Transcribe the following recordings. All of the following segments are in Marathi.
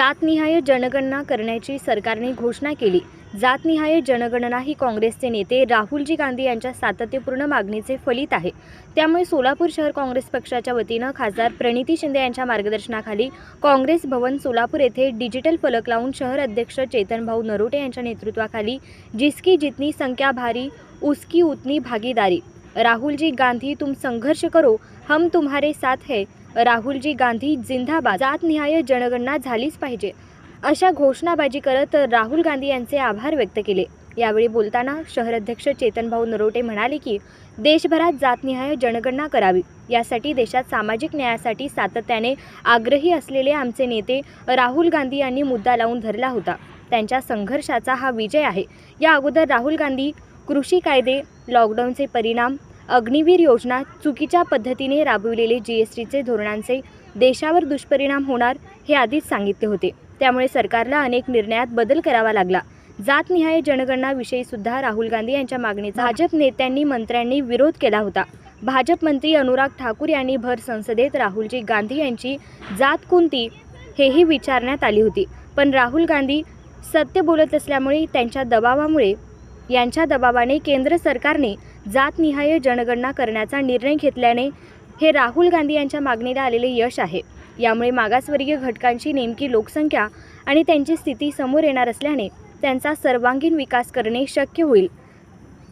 जातनिहाय जनगणना करण्याची सरकारने घोषणा केली. जातनिहाय जनगणना ही काँग्रेसचे नेते राहुलजी गांधी यांच्या सातत्यपूर्ण मागणीचे फलित आहे. त्यामुळे सोलापूर शहर काँग्रेस पक्षाच्या वतीनं खासदार प्रणिती शिंदे यांच्या मार्गदर्शनाखाली काँग्रेस भवन सोलापूर येथे डिजिटल फलक लावून शहर अध्यक्ष चेतनभाऊ नरोटे यांच्या नेतृत्वाखाली जिसकी जितनी संख्या भारी उसकी उतनी भागीदारी. राहुलजी गांधी तुम संघर्ष करो हम तुम्हारे साथ है राहुलजी गांधी जिंदाबाद. जातनिहाय जनगणना झालीच पाहिजे. अशा घोषणाबाजी करत राहुल गांधी यांचे आभार व्यक्त केले. यावेळी बोलताना शहराध्यक्ष चेतनभाऊ नरोटे म्हणाले की देशभरात जातनिहाय जनगणना करावी. यासाठी देशात सामाजिक न्यायासाठी सातत्याने आग्रही असलेले आमचे नेते राहुल गांधी यांनी मुद्दा लावून धरला होता. त्यांच्या संघर्षाचा हा विजय आहे. या अगोदर राहुल गांधी कृषी कायदे लॉकडाऊनचे परिणाम अग्निवीर योजना चुकीच्या पद्धतीने राबविलेले जी एस टीचे धोरणांचे देशावर दुष्परिणाम होणार हे आधीच सांगितले होते. त्यामुळे सरकारला अनेक निर्णयात बदल करावा लागला. जातनिहाय जनगणनाविषयी सुद्धा राहुल गांधी यांच्या मागणीचा भाजप नेत्यांनी मंत्र्यांनी विरोध केला होता. भाजप मंत्री अनुराग ठाकूर यांनी भर संसदेत राहुलजी गांधी यांची जात कोणती हेही विचारण्यात आली होती. पण राहुल गांधी सत्य बोलत असल्यामुळे त्यांच्या दबावामुळे यांच्या दबावाने केंद्र सरकारने जातनिहाय जनगणना करण्याचा निर्णय घेतल्याने हे राहुल गांधी यांच्या मागणीला आलेले यश आहे. यामुळे मागासवर्गीय घटकांची नेमकी लोकसंख्या आणि त्यांची स्थिती समोर येणार असल्याने त्यांचा सर्वांगीण विकास करणे शक्य होईल.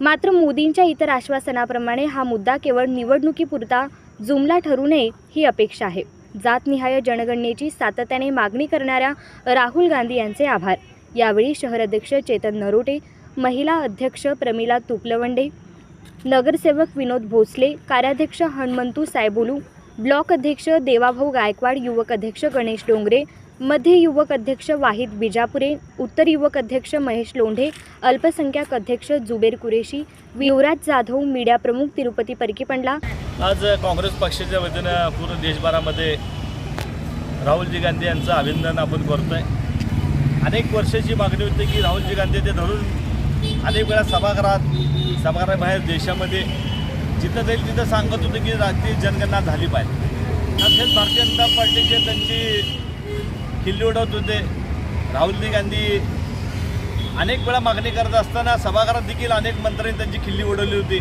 मात्र मोदींच्या इतर आश्वासनाप्रमाणे हा मुद्दा केवळ निवडणुकीपुरता जुमला ठरू नये ही अपेक्षा आहे. जातनिहाय जनगणनेची सातत्याने मागणी करणाऱ्या राहुल गांधी यांचे आभार. यावेळी शहर अध्यक्ष चेतन नरोटे महिला अध्यक्ष प्रमिला तुपलवंडे नगरसेवक विनोद भोसले कार्याध्यक्ष हनुमंतू सायबोलू ब्लॉक अध्यक्ष देवाभाऊ गायकवाड युवक अध्यक्ष गणेश डोंगरे मध्य युवक अध्यक्ष वाहिद बिजापुरे उत्तर युवक अध्यक्ष महेश लोंढे अल्पसंख्याक अध्यक्ष जुबेर कुरेशी युवराज जाधव मीडिया प्रमुख तिरुपती परकीपंडला आज काँग्रेस पक्षाच्या वतीनं पूर्ण देशभरामध्ये राहुलजी गांधी यांचं अभिनंदन आपण करतोय. अनेक वर्षाची मागणी होती की राहुलजी गांधी ते धरून अनेक वेळा सभागृहात सभागृहाबाहेर देशामध्ये जिथं जाईल तिथं सांगत होतं की राष्ट्रीय जनगणना झाली पाहिजे. तसेच भारतीय जनता पार्टीचे त्यांची खिल्ली उडवत होते. राहुल गांधी अनेक वेळा मागणी करत असताना सभागृहात देखील अनेक मंत्र्यांनी त्यांची खिल्ली उडवली होती.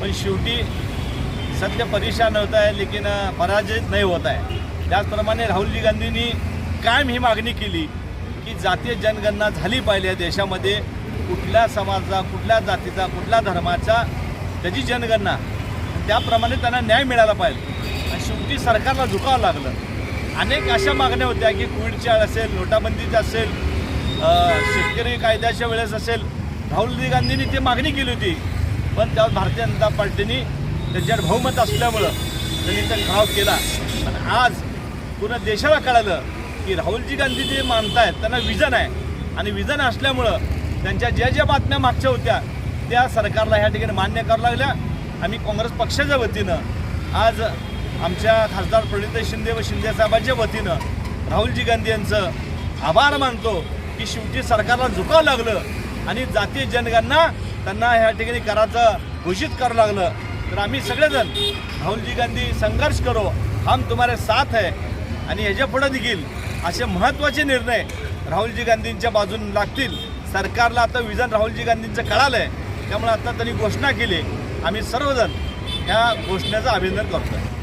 पण शेवटी सत्य परेशान होत आहे लेकिन पराजित नाही होत आहे. त्याचप्रमाणे राहुलजी गांधींनी कायम ही मागणी केली की जातीय जनगणना झाली पाहिजे या देशामध्ये. कुठल्या समाजाचा कुठल्या जातीचा कुठल्या धर्माचा त्याची जनगणना. त्याप्रमाणे त्यांना न्याय मिळाला पाहिजे. आणि शेवटी सरकारला झुकावं लागलं. अनेक अशा मागण्या होत्या की कोविडच्या असेल नोटाबंदीच्या असेल शेतकरी कायद्याच्या वेळेस असेल. राहुल गांधींनी ती मागणी केली होती. पण त्यावर भारतीय जनता पार्टीने त्यांच्यावर बहुमत असल्यामुळं त्यांनी त्या घाव केला. पण आज पूर्ण देशाला कळालं की राहुलजी गांधी जे मानतायत त्यांना विजन आहे. आणि विजन असल्यामुळं त्यांच्या ज्या ज्या बातम्या मागच्या होत्या त्या सरकारला ह्या ठिकाणी मान्य करावं लागल्या. आम्ही काँग्रेस पक्षाच्या वतीनं आज आमच्या खासदार प्रणित शिंदे व शिंदेसाहेबांच्या वतीनं राहुलजी गांधी यांचं आभार मानतो की शेवटी सरकारला झुकावं लागलं आणि जातीय जनगणना त्यांना ह्या ठिकाणी करायचं घोषित करावं लागलं. तर आम्ही सगळेजण राहुलजी गांधी संघर्ष करो हम तुम्हारे साथ है. आणि ह्याच्या पुढं देखील असे महत्त्वाचे निर्णय राहुलजी गांधींच्या बाजून लागतील. सरकारला आता विजन राहुलजी गांधींचं कळालं आहे त्यामुळे आता त्यांनी घोषणा केली. आम्ही सर्वजण ह्या घोषणेचं अभिनंदन आहे